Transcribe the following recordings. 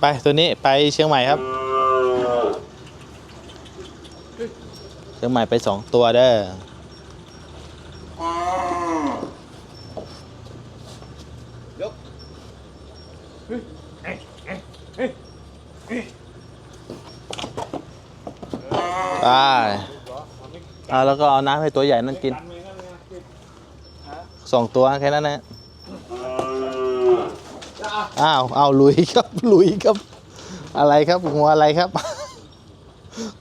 ไปตัวนี้ไปเชียงใหม่ครับ เชียงใหม่ไปสองตัวเด้อไปเอาแล้วก็เอาน้ำให้ตัวใหญ่นั่นกินสองตัวแค่นั้นนะ อ้าวเอาลุยครับลุยครับ อะไรครับงัวอะไรครับ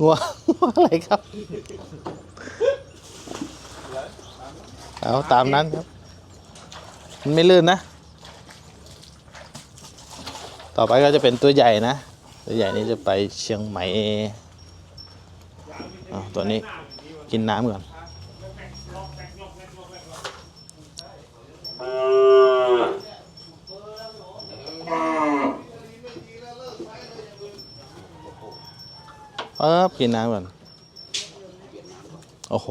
งัวอะไรครับ เอาตามนั้นครับ มันไม่ลื่นนะ ต่อไปก็จะเป็นตัวใหญ่นะ ตัวใหญ่นี้จะไปเชียงใหม่ตัวนี้กินน้ำก่อน ปั๊บกินน้ำก่อน โอ้โห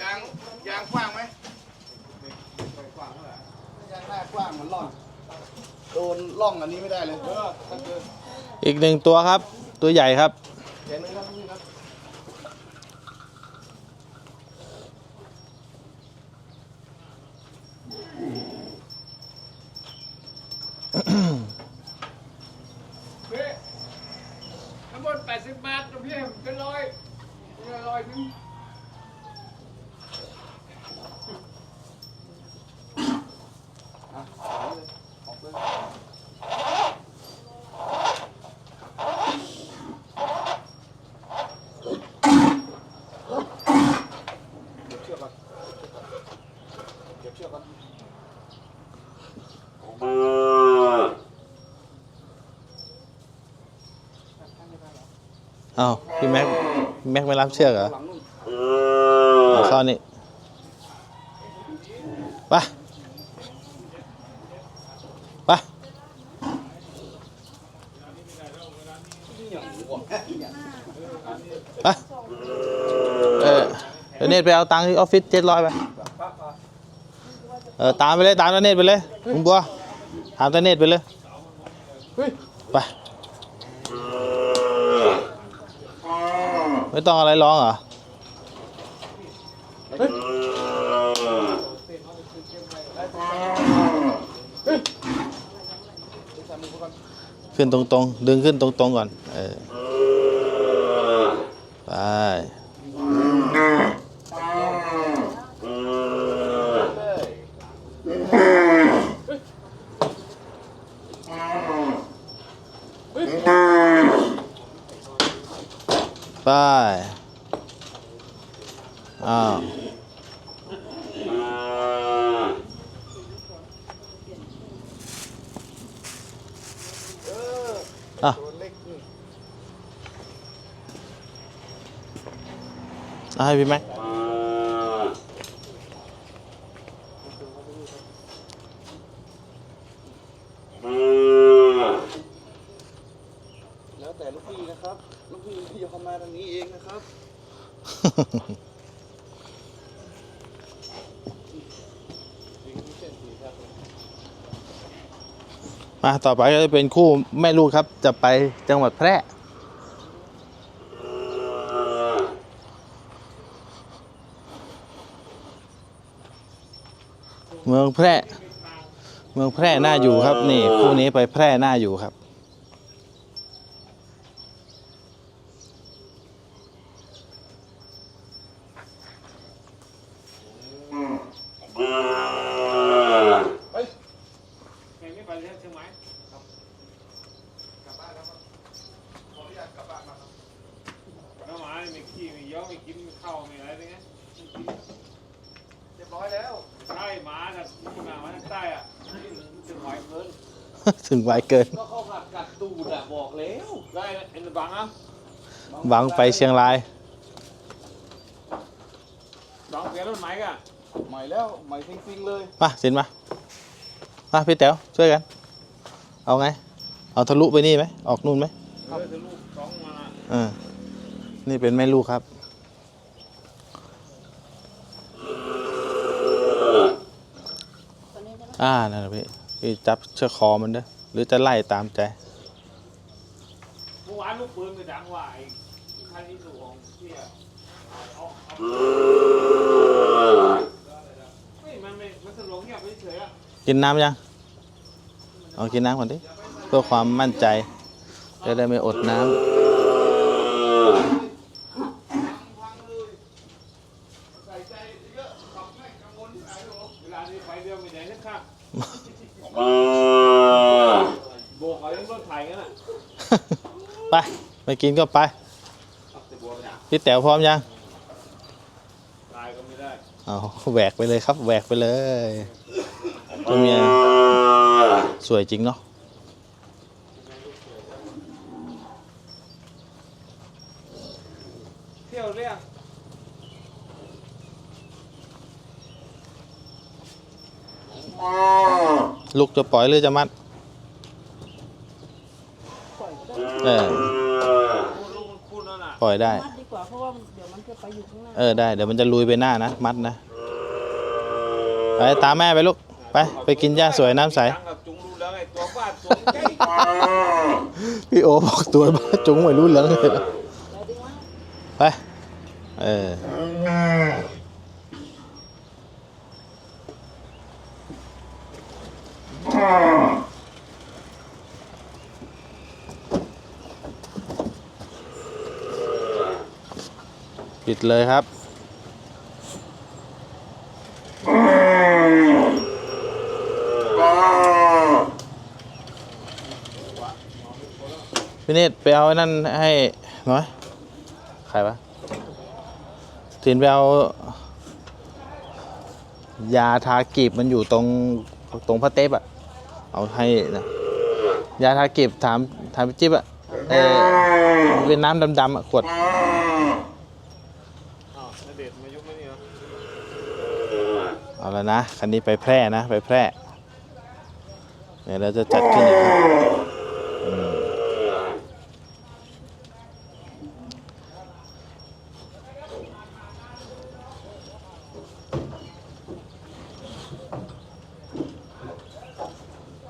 ยางยางกว้างไหมยางหน้ากว้างมันร่อนโดนร่ องอันนี้ไม่ได้เลยเออถ้าเกิดอีกหนึ่งตัวครับ ตัวใหญ่ครับ เห็นไหมครับนี่ครับพี่ทั้งหมด80บาทตรงพี่เป็นร้อยเป็นร้อยหนึง อะเอาเลยออกเลยเก็บเชือกก่อนเก็บเชือกก่อน อ้าวพี่แม็กพี่ แม็กไม่รับเชือกเหรอเอาเข้านี่ไปไปไปเออเดี๋ยวเนตไปเอาตังค์ที่ออฟฟิศเจ็ดร้อยไป เออตามไปเลยตามตาเนตไปเลยลุงบัวตามตาเนตไปเลย ไม่ต้องอะไรร้องเหรอขึ้นตรงๆ ดึงขึ้นตรงๆก่อน เออ ไป อ้าว อะ ตัวเล็กนี่ เอาให้ พี่แม็กแล้วแต่ลูกพี่นะครับ ลูกพี่ที่จะเข้ามาทางนี้เองนะครับยิงเส้นสีครับ มาต่อไปก็จะเป็นคู่แม่ลูกครับ จะไปจังหวัดแพร่ เมืองแพร่ เมืองแพร่น่าอยู่ครับ นี่คู่นี้ไปแพร่น่าอยู่ครับ แข่งไม่ไปเลยใช่ไหม กลับบ้านแล้วครับขออนุญาตกลับบ้านมาครับ น้ำหมาไม่ขี้ไม่ย้อมไม่กินไม่เข้าไม่อะไรเลยไง เรียบร้อยแล้ว ใช่หมาน่ะที่มามาทางใต้อะนี่ ถึงไหวเกินถึงถึงไวเกิน ก็เข้ากัดกัดตูดอะบอกแล้วได้นะเอ็นบังอะหวังไปเชียงราย บังเปลี่ยนรถไหมกะใหม่แล้วใหม่ฟิงๆเลย มาสินมา มาพี่แต๋วช่วยกัน เอาไง เอาทะลุไปนี่ไหม ออกนู่นไหมเออจะลูกสองมาเออนี่เป็นแม่ลูกครับอ่านั่นแหละพี่ พี่จับเชือกคอมันเด้อหรือจะไล่ตามใจเมื่อวานลูกปืนไปดังว่าไอ้คันที่สูของเที่ยเอาเอาไม่มันไม่มันสลงเงียบเฉยอะกินน้ำยัง เอากินน้ำก่อนดิ เพื่อความมั่นใจ จะได้ไม่อดน้ำ ใส่ใจเยอะขับไม่กังวลที่ไหนหรอ เวลานี้ไปเดียวไม่ได้สักข้างโบกเอายังรถไถงั้นอะ ไปไป กินก็ไปเอาแต่บัวไปอะพี่แต๋วพร้อมยังตายก็ไม่ได้เอาแหวกไปเลยครับแหวกไปเลยตัวเมียสวยจริงเนาะเที่ยวเรียกลูกจะปล่อยหรือจะมัด ปล่อยก็ได้ เออ พูดลูกมันพูดนั่นน่ะ ป ล่อยได้ มัดดีกว่าเพราะว่าเดี๋ยวมันจะไปอยู่ข้างหน้าเออได้เดี๋ยวมันจะลุยไปหน้านะ มัดนะ ไปตามแม่ไปลูก ไป ไปกินหญ้าสวยน้ำใสจังกับจุงรู้แล้วไอ้ตัวบ้าตัวใหญ่พี่โอบอกตัวบ้าจุงไม่รู้เหลืองเลยแล้วดึงมาไป เออ ปิดเลยครับ พี่เนตไปเอาไอ้นั่นให้หน่อยใครวะสินไปเอายาทากีบมันอยู่ตรงตรงพระเทปอะเอาให้นะยาทากีบถามถามพี่จิ๊บอะเออเป็นน้ำดำๆอะขวด อ้าวณเดชน์มายุบไม่นี่เหรอ เอาแล้วนะ คันนี้ไปแพร่นะ ไปแพร่เดี๋ยวเราจะจัดขึ้นอีกครับ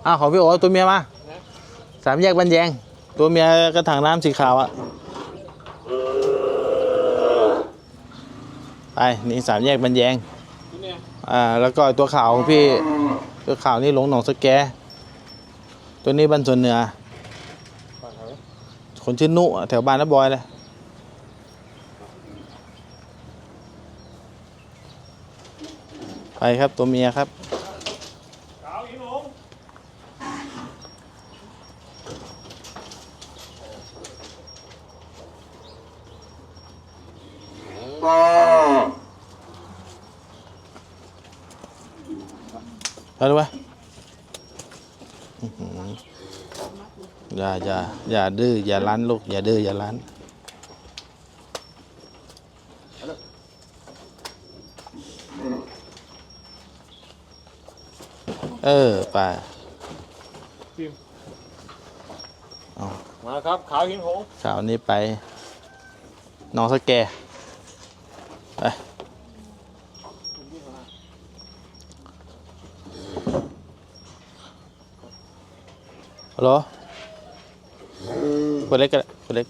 อ้าวของพี่โอ๋ตัวเมียมาสามแยกบันแยง ตัวเมียกระถางน้ำสีขาวอะไปนี่สามแยกบันแยง อ่าแล้วก็ตัวขาวของพี่ตัวขาวนี่หลงหนองสแก ตัวนี้บ้านสวนเหนือคนชื่อนุแถวบ้านน้าบอยเลยไปครับตัวเมียครับ ขาวอีหลง ไปดูไปอื้อหืออย่าอย่าอย่าดื้ออย่ารั้นลูกอย่าดื้ออย่ารั้นเออไปมาครับขาวหินหงเช้านี้ไปหนองสแก ฮัลโหลคนเล็กก็ได้คนเล็ก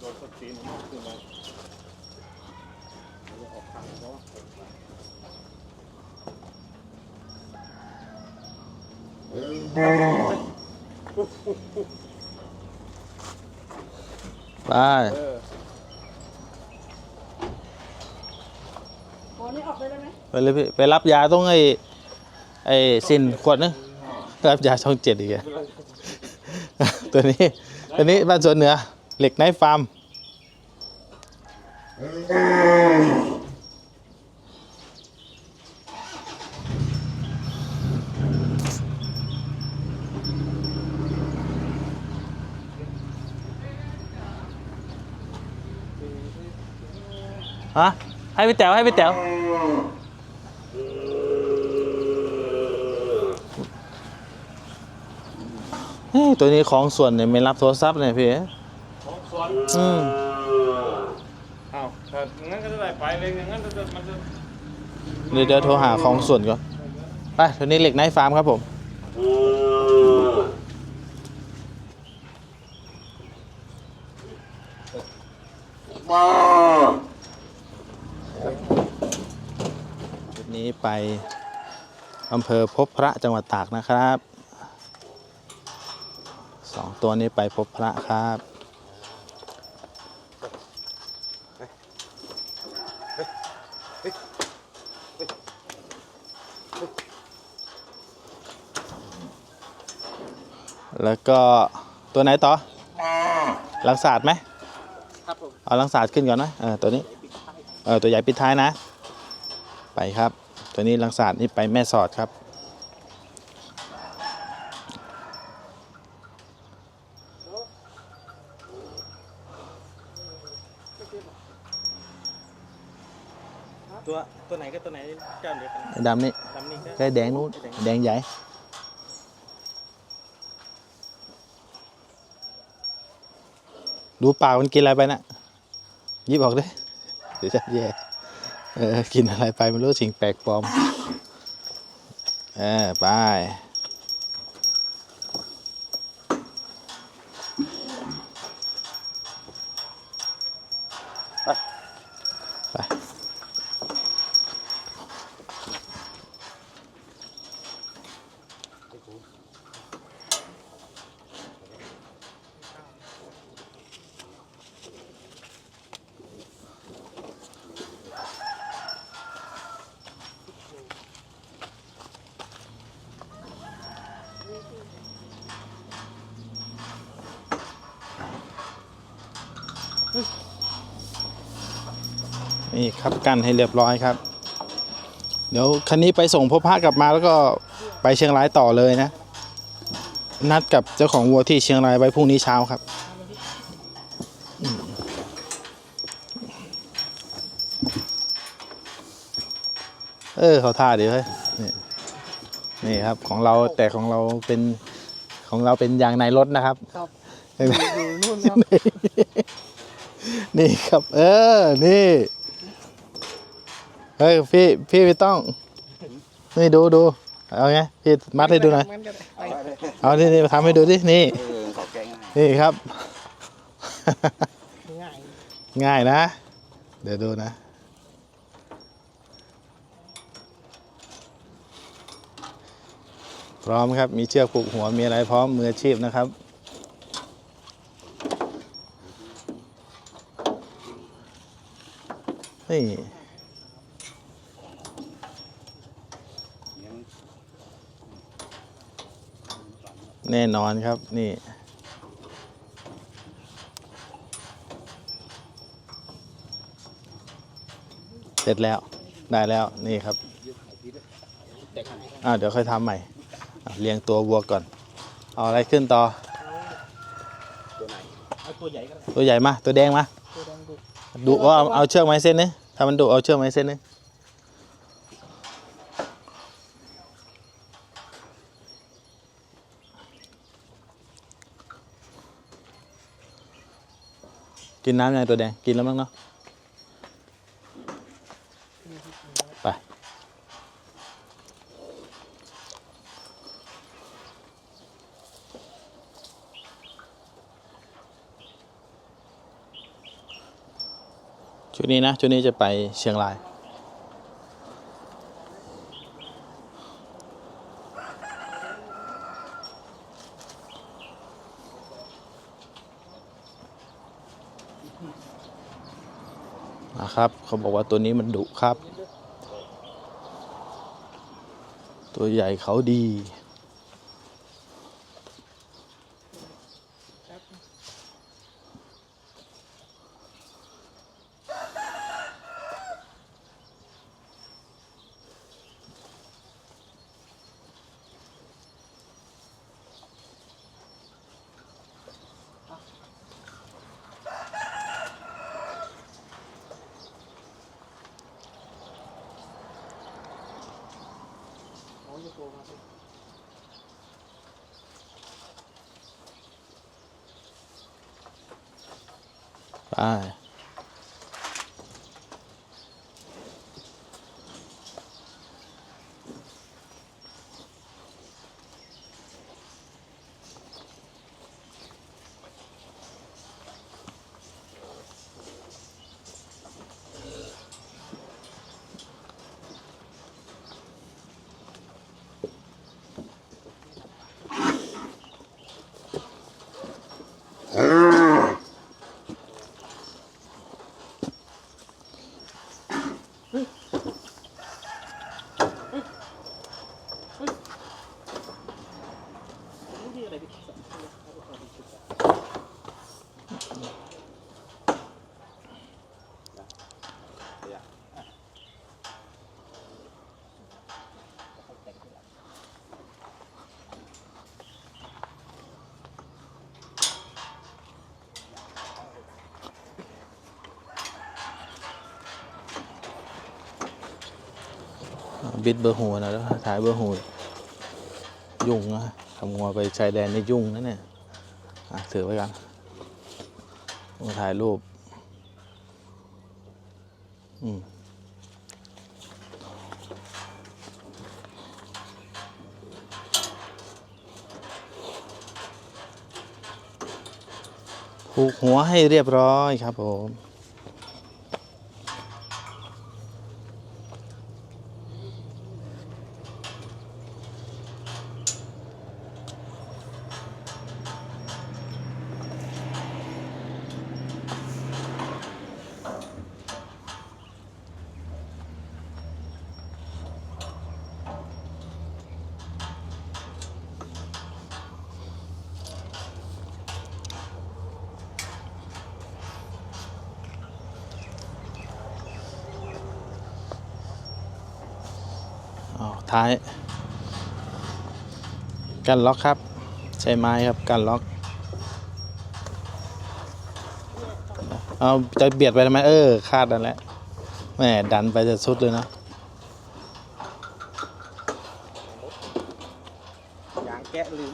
โดนสตีนขึ้นมาไปเออโอ้นี่ออกได้แล้วไหมไปเลยพี่ไปรับยาต้องไอ้ไอ้สินขวดนึงรับยาช่องเจ็ดอีกอะ ตัวนี้ ตัวนี้บ้านสวนเหนือ เหล็กไนฟาร์ม ฮะ ให้พี่แต๋วให้พี่แต๋ว เฮ้ยตัวนี้ของส่วนเนี่ยไม่รับโทรศัพท์เนี่ยพี่ของสวนอืมอ้าวถ้างั้นก็จะได้ไปเลยงั้นจะจะมันจะเดี๋ยวเดี๋ยวโทรหาของส่วนก่อนไปตัวนี้เหล็กไนท์ฟาร์มครับผมจุดนี้ไปอำเภอพบพระจังหวัดตากนะครับสอง ตัวนี้ไปพบพระครับแล้วก็ตัวไหนต่อลังศาสตร์ไหมครับผมเอาลังศาสตร์ขึ้นก่อนนะเออตัวนี้เออตัวใหญ่ปิดท้ายนะ ไปครับ ตัวนี้ลังศาสตร์นี่ไปแม่สอดครับ ตัวตัวไหนก็ตัวไหนเจ้าเดำนี่ดำนี่ก็แดงนู้นแดงใหญ่ดูปากมันกินอะไรไปนะยิบออกเลยเดี๋ยวจะแย่เออกินอะไรไปไม่รู้สิ่งแปลกปลอม เออไป นี่ครับกันให้เรียบร้อยครับ เดี๋ยวคันนี้ไปส่งพบพระกลับมาแล้วก็ไปเชียงรายต่อเลยนะ นัดกับเจ้าของวัวที่เชียงรายไว้พรุ่งนี้เช้าครับอืมเออเขาท่าดีเฮ้ยนี่นี่ครับของเราแต่ของเราเป็นของเราเป็นยางในรถนะครับครับเห็นไหมอยู่นู่นครับ นี่ครับ เออ นี่เฮ้ยพี่พี่ไม่ต้อง นี่ดูดูเอาไงพี่มัดให้ดูหน่อยเอานี่นี่ทำให้ดูดินี่นี่ครับ ง่ายง่ายนะ เดี๋ยวดูนะพร้อมครับ มีเชือกผูกหัวมีอะไรพร้อมมืออาชีพนะครับ นี่แน่นอนครับนี่ เสร็จแล้วได้แล้วนี่ครับอ่าเดี๋ยวค่อยทำใหม่อะเรียงตัววัวก่อน เอาอะไรขึ้นต่อเอาตัวใหญ่ก็ได้ตัวใหญ่มา ตัวแดงมาตัวแดงดุดูว่าเอาเอาเชือกไม้เส้นนึงถ้ามันดุเอาเชือกไม้เส้นนึงกินน้ำยังตัวแดง กินแล้วมั้งเนาะ ชุดนี้นะชุดนี้จะไปเชียงราย นะครับ เขาบอกว่าตัวนี้มันดุครับ ตัวใหญ่เขาดี ไบิดเบอร์หูนะแล้วถ่ายเบอร์หูยุ่งนะทำงัวไปชายแดนนี่ยุ่งนะเนี่ยอะถือไว้กันมาถ่ายรูป อืมผูกหัวให้เรียบร้อยครับผม ท้าย กันล็อกครับ ใช้ไม้ครับกันล็อก เอาจะเบียดไปทำไมเออคาดนั่นแหละแหม่ดันไปจะสุดเลยนะยางแกะลืม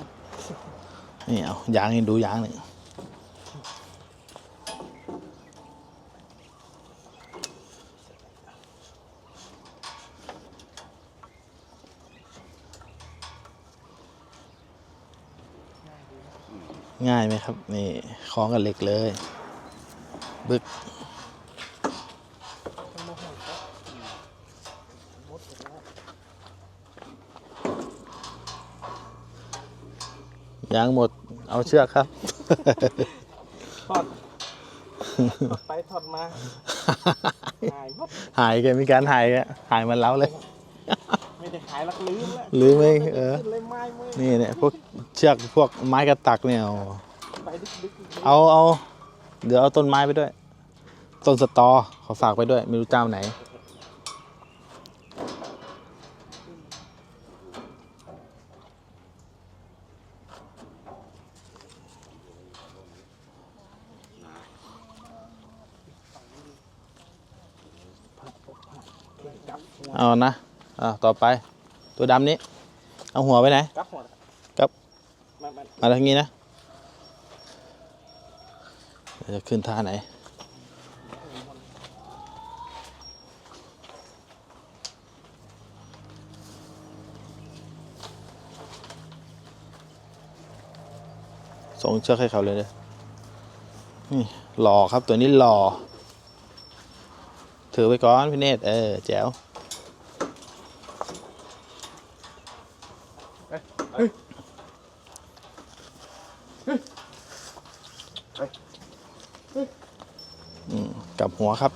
นี่เอายางนี่ดูยางนี่ ง่ายไหมครับ นี่คล้องกับเหล็กเลยบึกยางหมดเอาเชือกครับทอดทอดไปทอดมาหายหมดหายกันมีการหายกันหายมันเล้าเลย ไม่ได้หายลักลืมแล้วหรือไม่เออขึ้นเลยไม้มือนี่เนี่ยพวก เชือกพวกไม้กระตักเนี่ยเอาเอาเอาเดี๋ยวเอาต้นไม้ไปด้วย ต้นสตอขอฝากไปด้วย ไม่รู้เจ้าไหน เอานะอ่าต่อไป ตัวดำนี้ เอาหัวไปไหนกับหัว มาทางนี้นะจะขึ้นท่าไหนส่งเชือกให้เขาเลยเลยนี่หล่อครับตัวนี้หล่อถือไว้ก่อนพี่เนตรเออแจ๋ว อืมกลับ หัวครับ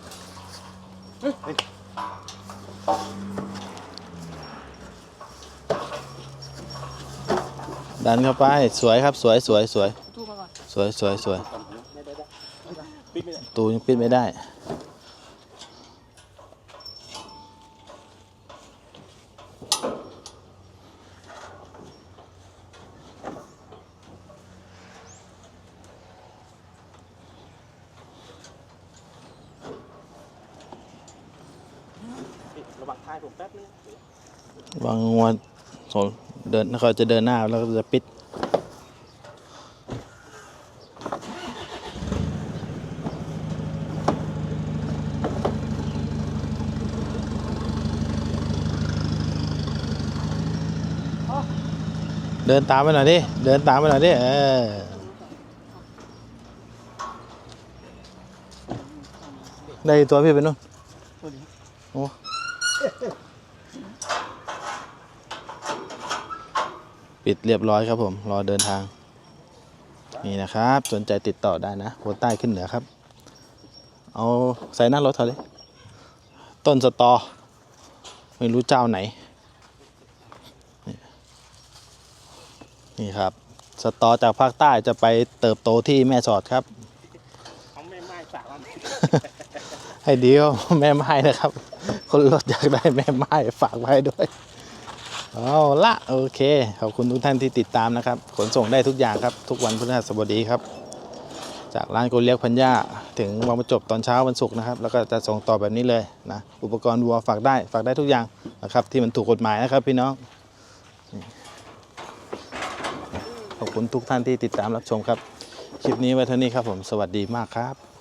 ดันเข้าไป สวยครับสวยสวยสวยทูมาก่อนสวยสวยสวยไม่ได้ได้ปิดไม่ได้ตูยังปิดไม่ได้ เขาจะเดินหน้าแล้วก็จะปิด เดินตามไปหน่อยดิ เดินตามไปหน่อยดิ เออได้ตัวพี่ไปนู่นโอ้ ปิดเรียบร้อยครับผม รอเดินทาง นี่นะครับ สนใจติดต่อได้นะหัวใต้ขึ้นเหนือครับ เอาใส่หน้ารถเขาเลยต้นสตอ ไม่รู้เจ้าไหน นี่นี่ครับ สตอจากภาคใต้จะไปเติบโตที่แม่สอดครับเขาไม่ไม้สามอันให้ดีก็แม่ไม้นะครับ คนรถอยากได้แม่ไม้ฝากไว้ด้วย เอาละโอเค ขอบคุณทุกท่านที่ติดตามนะครับ ขนส่งได้ทุกอย่างครับ ทุกวันพฤหัสบดีครับ จากร้านโกเลียกพันยาถึงวังประจบตอนเช้าวันศุกร์นะครับ แล้วก็จะส่งต่อแบบนี้เลยนะ อุปกรณ์วัวฝากได้ฝากได้ทุกอย่างนะครับ ที่มันถูกกฎหมายนะครับพี่น้อง ขอบคุณทุกท่านที่ติดตามรับชมครับ คลิปนี้ไว้เท่านี้ครับผม สวัสดีมากครับ